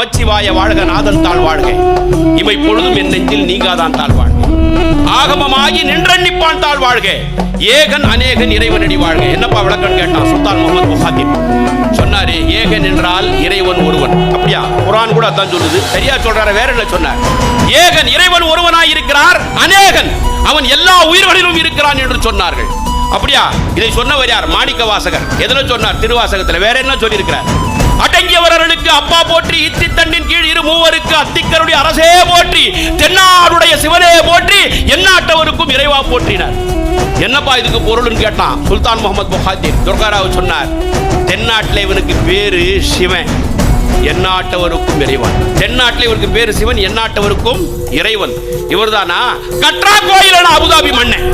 நமச்சிவாய வாழ்க நாதன் தாழ் வாழ்க. இவை பொழுதும் என் நெஞ்சில் நீங்காதான் தாழ் வாழ்க. ஆகமமாகி நின்றன்னிப்பான் தாழ் வாழ்க. ஏகன் அநேகன் இறைவனடி வாழ்க. என்னப்பா விளக்கம் கேட்டான் சுல்தான் முகமது முஹாத்தின் சொன்னாரு ஏகன் என்றால் இறைவன் ஒருவன். அப்படியா? குரான் கூட அதான் சொல்லுது. சரியா சொல்றாரு? வேற என்ன சொன்னார்? ஏகன் இறைவன் ஒருவனாய் இருக்கிறார் அநேகன். அவன் எல்லா உயிர்களிலும் இருக்கிறான் என்று சொன்னார்கள். அப்படியா? இதை சொன்னவர் யார்? மாணிக்க வாசகர் எதுல சொன்னார்? திருவாசகத்துல. வேற என்ன சொல்லியிருக்கிறார்? மூவருக்கு அப்பா போற்றி இத்தி தண்டின் கீழ் இரு மூவருக்கு அத்திக்கருடைய அரசே போற்றி தென்னாடுடைய சிவனே போற்றி எந்நாட்டவருக்கும் இறைவா போற்றினார். என்னப்பா இதுக்கு பொருள்னு கேட்டான் சுல்தான் முகமது புகாத்தீன் துர்காராவ் சொன்னார் தென்னாட்டில் இவனுக்கு பேரு சிவன் எந்நாட்டவருக்கும் இறைவன். தென்னாட்டில் இவருக்கு பேரு சிவன் எந்நாட்டவருக்கும் இறைவன். இவர்தானா? கட்ரா கோயில் அபுதாபி மன்னன்.